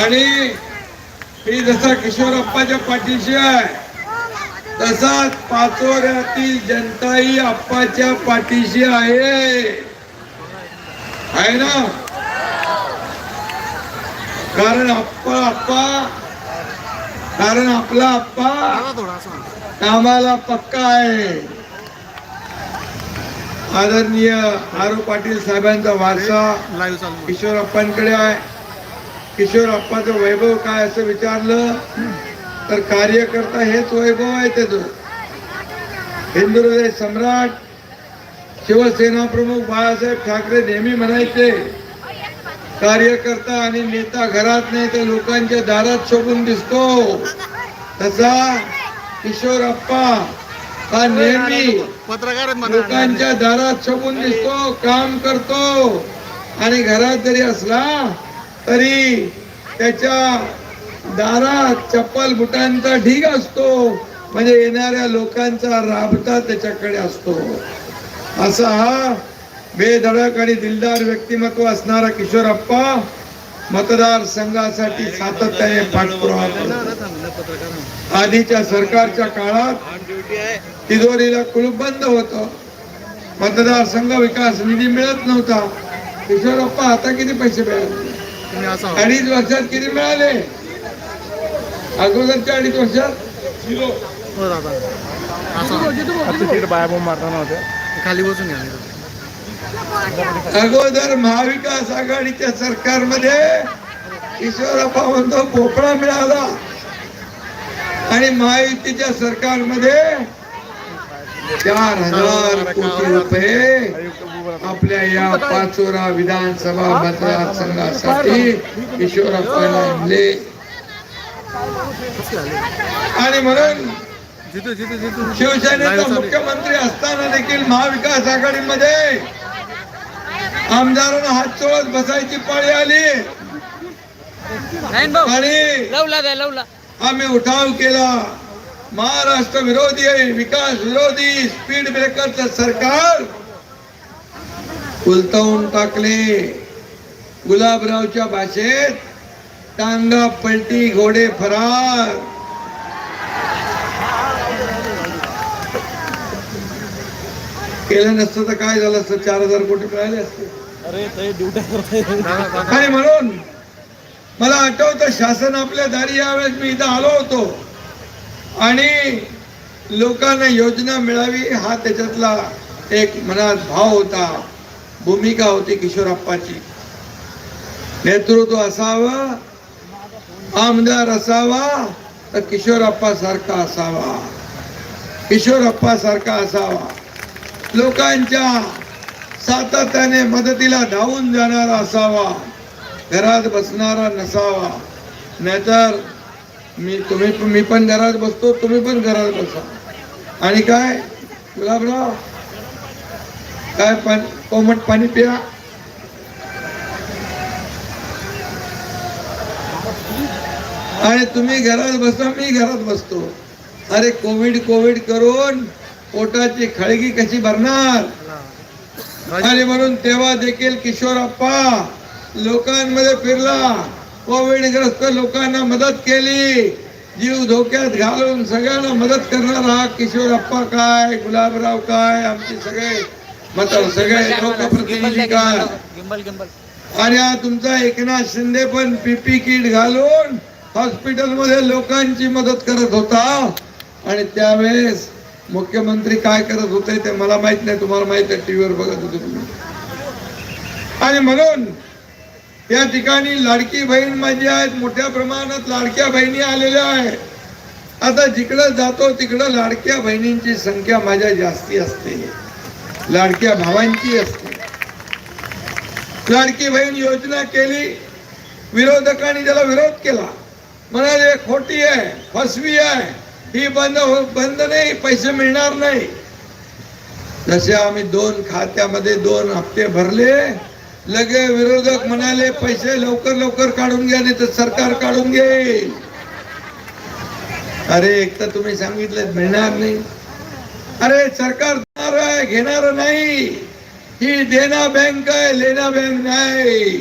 आणि मी जसा किशोरप्पाच्या पाठीशी आहे तसाच पाचोऱ्यातील जनताही अप्पाच्या पाठीशी आहे. आहे ना? कारण अप्पा अप्पा कारण आपला अप्पा कामाला पक्का आहे. आदरणीय आरो पाटील साहेबांचा वारसा किशोरप्पांकडे आहे. किशोरप्पाचं वैभव काय असं विचारलं तर कार्यकर्ता हेच वैभव आहे त्याचं हिंदू हृदय सम्राट शिवसेना प्रमुख बाळासाहेब ठाकरे नेहमी म्हणायचे कार्यकर्ता आणि नेता घरात नाही तर लोकांच्या दारात शोभून दिसतो तसा किशोरप्पा हा नेहमी. लोकांच्या दारात शोभून दिसतो काम करतो आणि घरात जरी असला तरी त्याच्या दारात चप्पल बुटांचा ढीग असतो. म्हणजे येणाऱ्या लोकांचा राबता त्याच्याकडे असतो. असा हा बेधडक आणि दिलदार व्यक्तिमत्व असणारा किशोरप्पा मतदार संघासाठी सातत्याने पाठपुरावा करतो. आधीच्या सरकारच्या काळात तिजोरीला कुलूप बंद होत. मतदारसंघ विकास निधी मिळत नव्हता. किशोरप्पा आता किती पैसे मिळाले? अडीच वर्षात किती मिळाले? अगोदरच्या अडीच वर्षात? झिरो. हो दादा. असं बाया मारताना होत्या. खाली बसून घ्या अगोदर महाविकास आघाडीच्या सरकारमध्ये किशोरप्पा म्हणतो भोपळा मिळाला. आणि महायुतीच्या सरकारमध्ये चार हजार कोटी रुपये. आपल्या या पाचोरा विधानसभा मतदारसंघासाठी किशोरप्पाने आणले आणि म्हणून शिवसेनेचा मुख्यमंत्री असताना देखील महाविकास आघाडीमध्ये आमदारांना हात चोळत बसायची पाळी आली. आणि आम्ही उठाव केला. महाराष्ट्र विरोधी आहे विकास विरोधी स्पीड ब्रेकरचं सरकार. उलटवून टाकले. गुलाबरावच्या भाषेत टांगा पलटी घोडे फरार. केलं नसतं तर काय झालं असतं? चार हजार कोटी मिळाले असते. अरे आणि म्हणून? मला आठवतं शासन आपल्या दारी यावेळेस मी इथं आलो होतो. आणि लोकांना योजना मिळावी हा त्याच्यातला एक मनात भाव होता. भूमिका होती किशोरप्पाची. नेतृत्व असावं आमदार असावा तर किशोरप्पा सारखा असावा. किशोरप्पा सारखा असावा. लोकांच्या सातत्याने मदतीला धावून जाणारा असावा. घरात बसणारा नसावा. नाहीतर मी तुम्ही मी पण घरात बसतो तुम्ही पण घरात बसा. आणि काय? गुलाबराव काय पण? कोमट पाणी प्या. आणि तुम्ही घरात बसा मी घरात बसतो. अरे कोविड कोविड करून पोटाची खळगी कशी भरणार? आणि म्हणून तेव्हा देखील किशोर अप्पा लोकांमध्ये फिरला. कोविडग्रस्त लोकांना मदत केली. जीव धोक्यात घालून सगळ्यांना मदत करणारा हा किशोरप्पा काय गुलाबराव काय आमचे सगळे मत सगळे लोकप्रतिनिधी गिंबल गिंबल. हा तुमचा एकनाथ शिंदे पण पीपी किट घालून हॉस्पिटलमध्ये लोकांची मदत करत होता. आणि त्यावेळेस मुख्यमंत्री काय करत होते ते मला माहीत नाही. तुम्हाला माहीत आहे टीव्हीवर बघत होते तुम्ही. आणि म्हणून या ठिकाणी लाडकी बहीण माझी आहेत. मोठ्या प्रमाणात लाडक्या बहिणी आलेल्या आहेत. आता जिकडं जातो तिकडं लाडक्या बहिणींची संख्या माझ्या जास्ती असते. लाडक्या भावांची असते. लाडकी बहीण योजना केली विरोधकांनी त्याला विरोध केला. म्हणाले खोटी आहे फसवी आहे. ही बंद हो, बंद नाही पैसे मिळणार नाही. जसे आम्ही दोन खात्यामध्ये दोन हप्ते भरले. लगे विरोधक म्हणाले पैसे लवकर लवकर काढून घ्या नाही तर सरकार काढून घेईल. अरे एक तर तुम्ही सांगितलं मिळणार नाही. अरे सरकार देणार आहे घेणार नाही. ही देना बँक आहे लेना बँक नाही.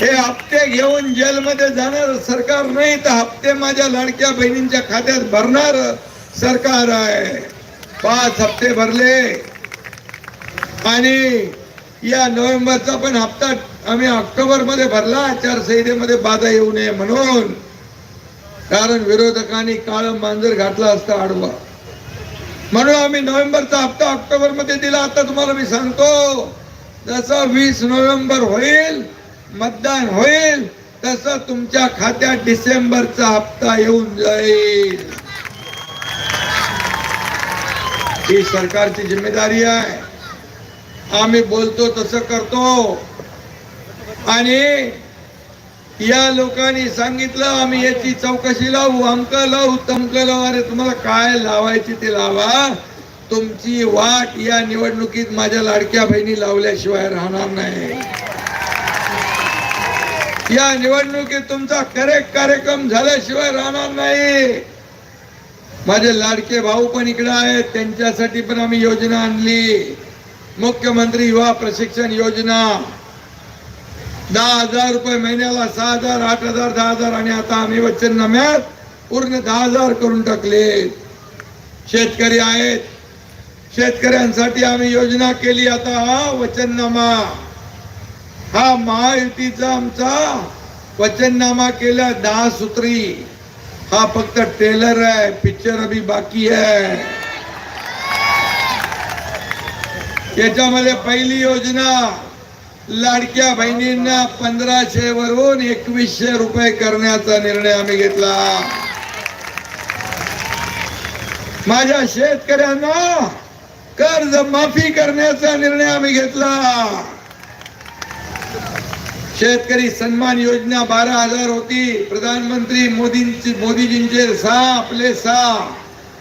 हे हप्ते घेऊन जेलमध्ये जाणार सरकार नाही तर हप्ते माझ्या लाडक्या बहिणींच्या खात्यात भरणार सरकार आहे. पाच हप्ते भरले. आणि या नोव्हेंबरचा पण हप्ता आम्ही ऑक्टोबरमध्ये भरला आचारसंहितेमध्ये बाधा येऊ नये म्हणून. कारण विरोधकांनी काळ मांजर घातला असता आडवा. म्हणून आम्ही नोव्हेंबरचा हप्ता ऑक्टोबरमध्ये दिला. आता तुम्हाला मी सांगतो जसं वीस नोव्हेंबर होईल मतदान होईल तसं तुमच्या खात्यात डिसेंबरचा हप्ता येऊन जाईल. ही सरकारची जिम्मेदारी आहे. आम्ही बोलतो तसं करतो. आणि या लोकांनी सांगितलं आम्ही याची चौकशी लावू अमक लावू तमक लावू. अरे तुम्हाला काय लावायची ते लावा. तुमची वाट या निवडणुकीत माझ्या लाडक्या बहिणी लावल्याशिवाय राहणार नाही. या निवडणुकीत तुमचा करेक्ट कार्यक्रम झाल्याशिवाय राहणार नाही. माझे लाडके भाऊ पण इकडे आहेत त्यांच्यासाठी पण आम्ही योजना आणली. मुख्यमंत्री युवा प्रशिक्षण योजना. दहा हजार रुपये महिन्याला सहा हजार आठ हजार दहा हजार आणि आता आम्ही वचननाम्यात पूर्ण दहा हजार करून टाकले. शेतकरी आहेत. शेतकऱ्यांसाठी आम्ही योजना केली. आता हा वचननामा. हा महायुतीचा आमचा वचननामा केला दहा सूत्री. हा फक्त ट्रेलर आहे पिक्चर अभी बाकी आहे. याच्यामध्ये पहिली योजना लाडक्या बहिणींना पंधराशे वरून एकवीसशे रुपये करण्याचा निर्णय आम्ही घेतला. माझ्या शेतकऱ्यांना कर्ज माफी करण्याचा निर्णय आम्ही घेतला. शेतकरी सन्मान योजना बारा हजार होती. प्रधानमंत्री मोदींची मोदीजींचे सहा आपले सहा.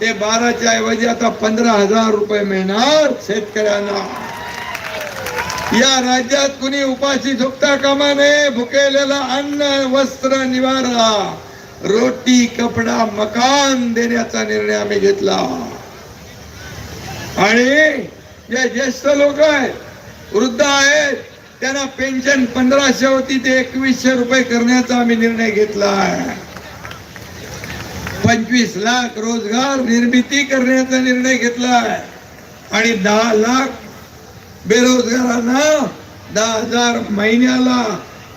ते बाराच्या ऐवजी आता पंधरा हजार रुपये मिळणार शेतकऱ्यांना. या राज्यात कुणी उपाशी झोपता कामा नये. भुकेलेला अन्न वस्त्र निवारा रोटी कपडा मकान देण्याचा निर्णय आम्ही घेतला. आणि जे ज्येष्ठ लोक आहेत वृद्ध आहेत त्यांना पेन्शन पंधराशे होती ते एकवीसशे रुपये करण्याचा आम्ही निर्णय घेतला पंचवीस लाख रोजगार निर्मिती करण्याचा निर्णय घेतला आहे. आणि दहा लाख बेरोजगारांना दहा हजार महिन्याला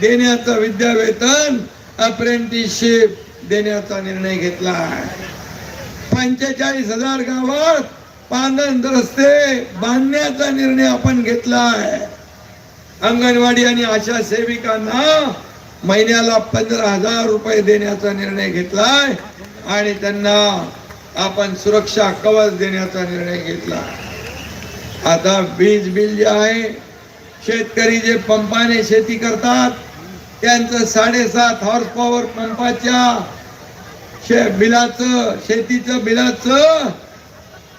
देण्याचं विद्यावेतन अप्रेंटिसशिप देण्याचा निर्णय घेतला आहे. पंचेचाळीस हजार गावात पांदन रस्ते बांधण्याचा निर्णय आपण घेतला आहे. अंगणवाडी आणि आशा सेविकांना महिन्याला पंधरा हजार रुपये देण्याचा निर्णय घेतलाय आणि त्यांना आपण सुरक्षा कवच देण्याचा निर्णय घेतला आता वीज बिल जे आहे शेतकरी जे पंपाने शेती करतात त्यांचं साडेसात हॉर्स पॉवर पंपाच्या शे बिलाचं शेतीचं बिलाचं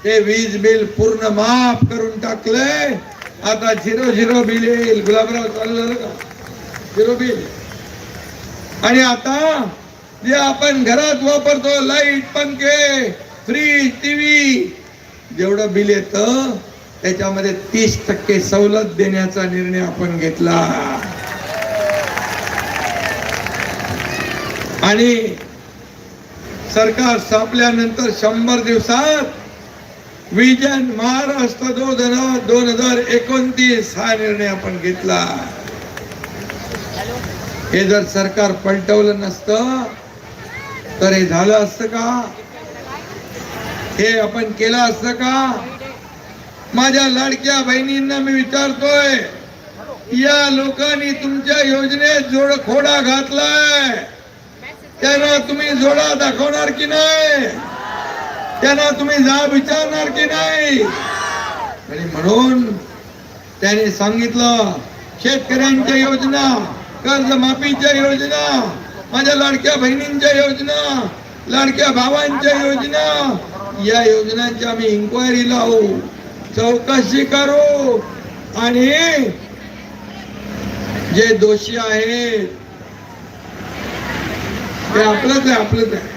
ते वीज बिल पूर्ण माफ करून टाकलंय आता झिरो झिरो बिल येईल. गुलाबराव चाललं का? Zero bill. आणि आता जे आपण घरात वापरतो लाइट पंखे फ्रीज टीव्ही जेवढं बिल येतं त्याच्यामध्ये तीस टक्के सवलत देण्याचा निर्णय आपण घेतला. आणि सरकार स्थापल्यानंतर शंभर दिवसात विजन महाराष्ट्र दोन हजार एकोणतीस हा निर्णय आपण घेतला. हे जर सरकार पलटवलं नसतं तर हे झालं असतं का? हे आपण केलं असतं का? माझ्या लाडक्या बहिणींना मी विचारतोय या लोकांनी तुमच्या योजनेत जोड खोडा घातलाय. त्यांना तुम्ही जोडा दाखवणार की नाही? त्यांना तुम्ही जाब विचारणार की नाही? आणि म्हणून त्याने सांगितलं शेतकऱ्यांच्या योजना कर्जमाफीच्या योजना माझ्या लाडक्या बहिणींच्या योजना लाडक्या भावांच्या योजना या योजनांची आम्ही इन्क्वायरी लावू. चौकशी करू. आणि जे दोषी आहेत ते आपलंच आहे आपलंच आहे.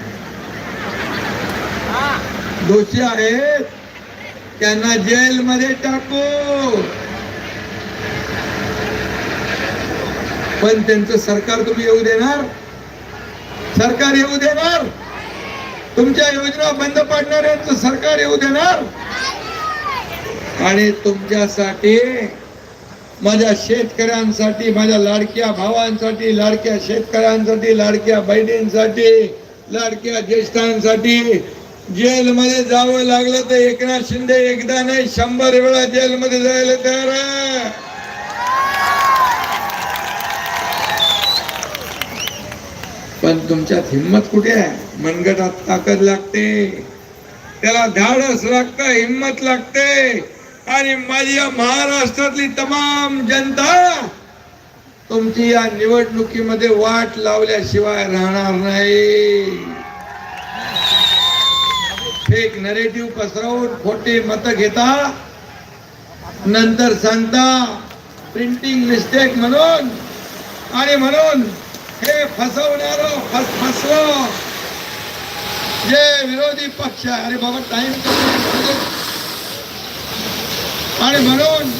दोषी आहेत त्यांना जेलमध्ये टाकू. पण त्यांचं सरकार तुम्ही येऊ देणार? सरकार येऊ देणार? तुमच्या योजना बंद पाडणाऱ्यांचं सरकार येऊ देणार? आणि तुमच्यासाठी माझ्या शेतकऱ्यांसाठी माझ्या लाडक्या भावांसाठी लाडक्या शेतकऱ्यांसाठी लाडक्या बहिणींसाठी लाडक्या ज्येष्ठांसाठी जेलमध्ये जावं लागलं तर एकनाथ शिंदे एकदा नाही शंभर वेळा जेलमध्ये जायला तयार आहे. पण तुमच्यात हिंमत कुठे आहे? मनगटात ताकद लागते. त्याला धाडस लागतं हिंमत लागते. आणि माझी या महाराष्ट्रातली तमाम जनता तुमची या निवडणुकीमध्ये वाट लावल्याशिवाय राहणार नाही. फेक नरेटिव्ह पसरवून खोटे मत घेता नंतर सांगता प्रिंटिंग मिस्टेक म्हणून आणि म्हणून हे फसवणार फस फसव जे विरोधी पक्ष अरे बाबा टाइम आणि म्हणून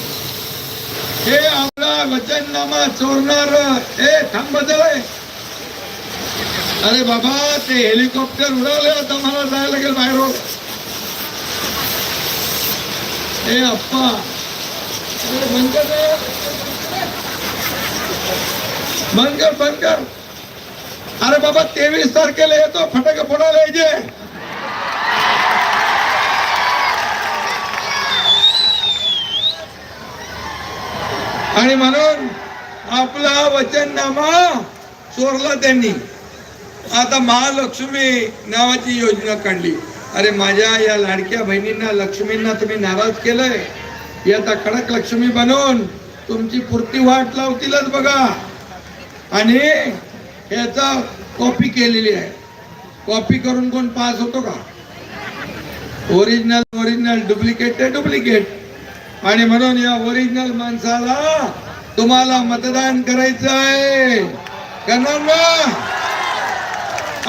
हे आपला वचननामा चोरणार हे थांबतय. अरे बाबा ते हेलिकॉप्टर उडवले आता मला जायला लागेल बाहेर हे अप्पा. बनकर बंद कर बंद कर बंद कर अरे बाबा तेवीस तारखेला येतो फटाके फोडायला यायचे आणि म्हणून आपला वचननामा चोरला त्यांनी. आता महालक्ष्मी नावाची योजना काढली. अरे माझ्या या लाडक्या बहिणींना लक्ष्मींना तुम्ही नाराज केलंय. ही आता कडक लक्ष्मी बनवून तुमची पुरती वाट लावतीलच बघा. आणि याचा कॉपी केलेली आहे. कॉपी करून कोण पास होतो का? ओरिजिनल ओरिजिनल डुप्लिकेट ते डुप्लिकेट आणि म्हणून या ओरिजिनल माणसाला तुम्हाला मतदान करायचं आहे. करणार ना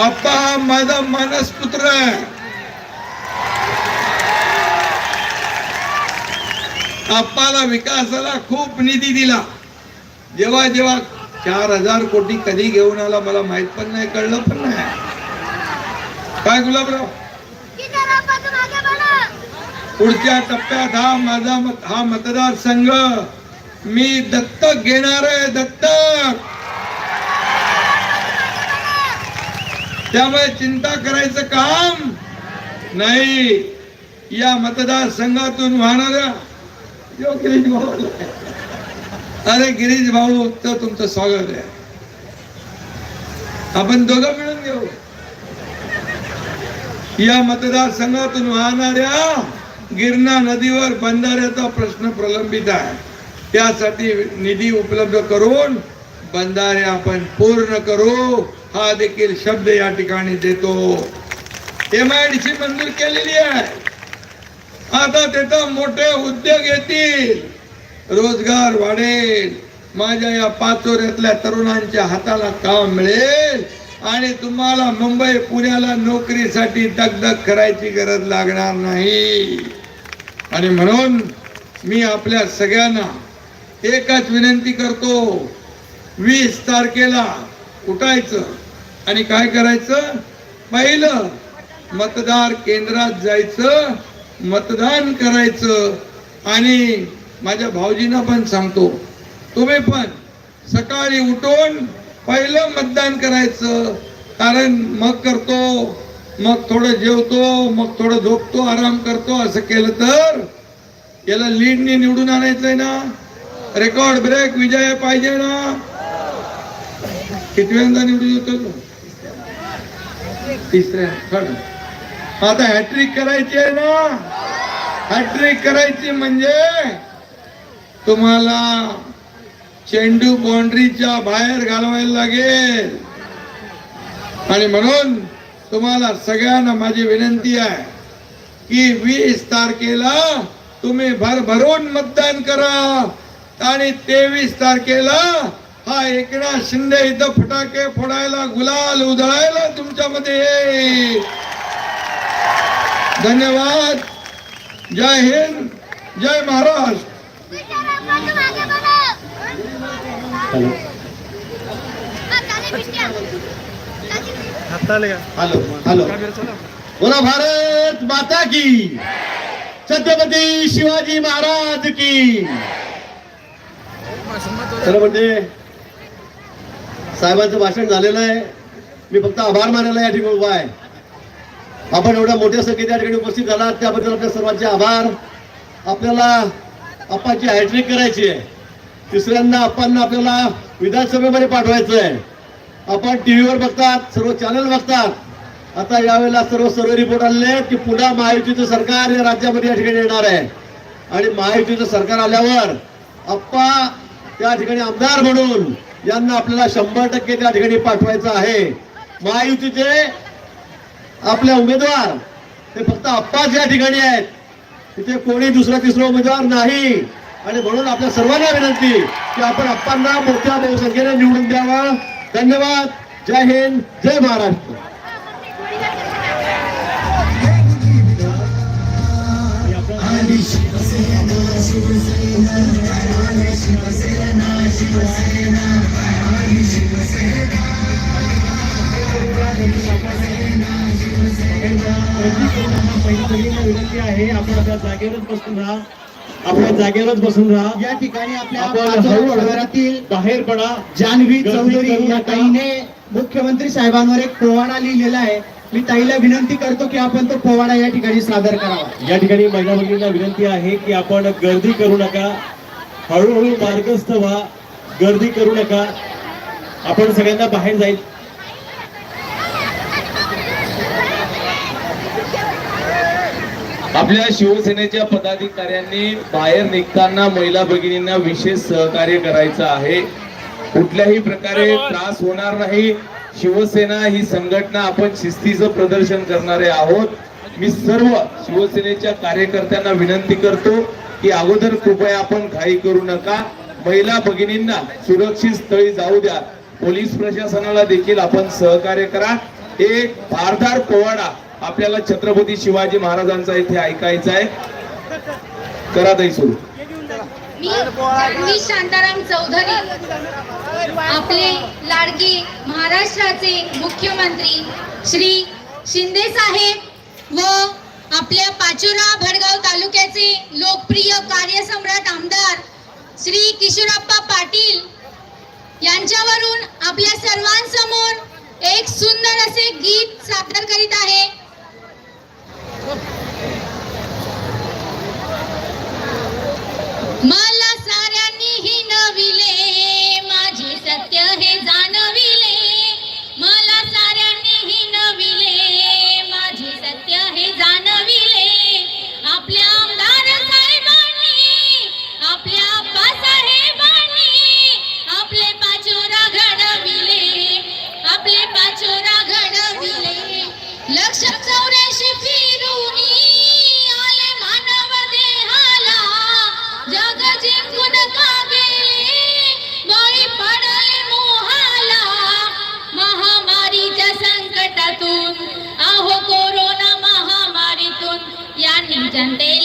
आप्पा हा माझा मानसपुत्र आहे. आप्पाला विकासाला खूप निधी दिला. जेव्हा जेव्हा चार हजार कोटी कधी घेऊन आला मला माहीत पण नाही कळलं पण नाही. काय गुलाबराव? पुढच्या टप्प्यात हा माझा मत हा मतदारसंघ. मी दत्तक घेणार आहे दत्तक! त्यामुळे चिंता करायचं काम नाही. या मतदारसंघातून वाहणाऱ्या यो गिरीश भाऊ. अरे गिरीश भाऊ तर तुमचं स्वागत आहे. आपण दोघं मिळून घेऊ. या मतदारसंघातून वाहणाऱ्या गिरणा नदीवर बंधाऱ्याचा प्रश्न प्रलंबित आहे. त्यासाठी निधी उपलब्ध करून बंधारे आपण पूर्ण करू. हा देखील शब्द या ठिकाणी देतो. एम आय डी सी मंजूर केलेली आहे. आता तिथं मोठे उद्योग येतील. रोजगार वाढेल. माझ्या या पाचोऱ्यातल्या तरुणांच्या हाताला काम मिळेल. आणि तुम्हाला मुंबई पुण्याला नोकरीसाठी दगदग करायची गरज लागणार नाही. आणि म्हणून मी आपल्या सगळ्यांना एकच विनंती करतो वीस तारखेला उठायचं आणि काय करायचं? पहिलं मतदार केंद्रात जायचं मतदान करायचं. आणि माझ्या भाऊजींना पण सांगतो तुम्ही पण सकाळी उठून पहिलं मतदान करायचं. कारण मग करतो मग थोडं जेवतो मग थोडं झोपतो आराम करतो असं केलं तर याला लीडने निवडून आणायचंय ना. रेकॉर्ड ब्रेक विजय पाहिजे ना. कितव्यांदा निवडून येतो तिसऱ्या थर्ड. आता हॅट्रिक करायची आहे ना. हॅट्रिक करायची म्हणजे तुम्हाला चेंडू बाउंड्रीच्या बाहेर घालवायला लागेल. आणि म्हणून तुम्हाला सगळ्यांना माझी विनंती आहे की वीस तारखेला तुम्ही भरभरून मतदान करा. आणि तेवीस तारखेला हा एकनाथ शिंदे इथं फटाके फोडायला गुलाल उधळायला तुमच्यामध्ये धन्यवाद. जय हिंद. जय महाराष्ट्र. Hello hello? बोला भारत माता की. छत्रपती शिवाजी महाराज की. खरं म्हणजे साहेबांचं भाषण झालेलं आहे. मी फक्त आभार मानायला या ठिकाणी उभा आहे. आपण एवढ्या मोठ्या संख्येत या ठिकाणी उपस्थित झालात. त्याबद्दल आपल्या सर्वांचे आभार. आपल्याला अप्पाची हॅट्रिक करायची आहे. तिसऱ्यांदा अप्पांना आपल्याला विधानसभेमध्ये पाठवायचं आहे आपण टीव्हीवर बघतात सर्व चॅनल बघतात. आता यावेळेला सर्व सर्व रिपोर्ट आले की पुन्हा महायुतीचं सरकार या राज्यामध्ये या ठिकाणी येणार आहे. आणि महायुतीचं सरकार आल्यावर अप्पा त्या ठिकाणी आमदार म्हणून यांना आपल्याला शंभर टक्के त्या ठिकाणी पाठवायचं आहे. महायुतीचे आपले उमेदवार ते फक्त अप्पाच या ठिकाणी आहेत. तिथे कोणी दुसरा तिसरा उमेदवार नाही. आणि म्हणून आपल्या सर्वांना विनंती की आपण अप्पांना मोठ्या बहुसंख्येने निवडून द्यावा. धन्यवाद. जय हिंद. जय महाराष्ट्र. विनंती आहे. आपण आपल्या जागेवरच बसून राहा. आपल्या जागेवरच बसून राहा. या ठिकाणी आपल्या बाहेर पडा जान्हवी चौधरी या. ताईने मुख्यमंत्री साहेबांवर एक पोवाडा लिहिलेला आहे. मी ताईला विनंती करतो की आपण तो पोवाडा या ठिकाणी सादर करावा. या ठिकाणी महिला भगिनींना विनंती आहे की आपण गर्दी करू नका. हळूहळू मार्गस्थ व्हा. गर्दी करू नका. आपण सगळ्यांना बाहेर जाईल. आपल्या शिवसेनेच्या पदाधिकाऱ्यांनी बाहेर निघताना महिला भगिनींना विशेष सहकार्य करायचं आहे. कुठल्याही प्रकारे त्रास होणार नाही. शिवसेना ही संघटना आपण शिस्तीचं प्रदर्शन करणारे आहोत. मी सर्व शिवसेनेच्या कार्यकर्त्यांना विनंती करतो की अगोदर कृपया आपण घाई करू नका. महिला भगिनींना सुरक्षित स्थळी जाऊ द्या. पोलीस प्रशासनाला देखील आपण सहकार्य करा. एक धारदार पोवाडा आपल्याला छत्रपती शिवाजी महाराजांचा इथे ऐकायचा आहे. करा दही सुरू. मी शांताराम चौधरी आपले लाडके महाराष्ट्राचे मुख्यमंत्री श्री शिंदे साहेब व आपल्या पाचोरा भडगाव तालुक्याचे लोकप्रिय कार्यसम्राट आमदार श्री किशोरप्पा पाटील यांच्यावरून आपल्या सर्वांसमोर एक सुंदर यांनी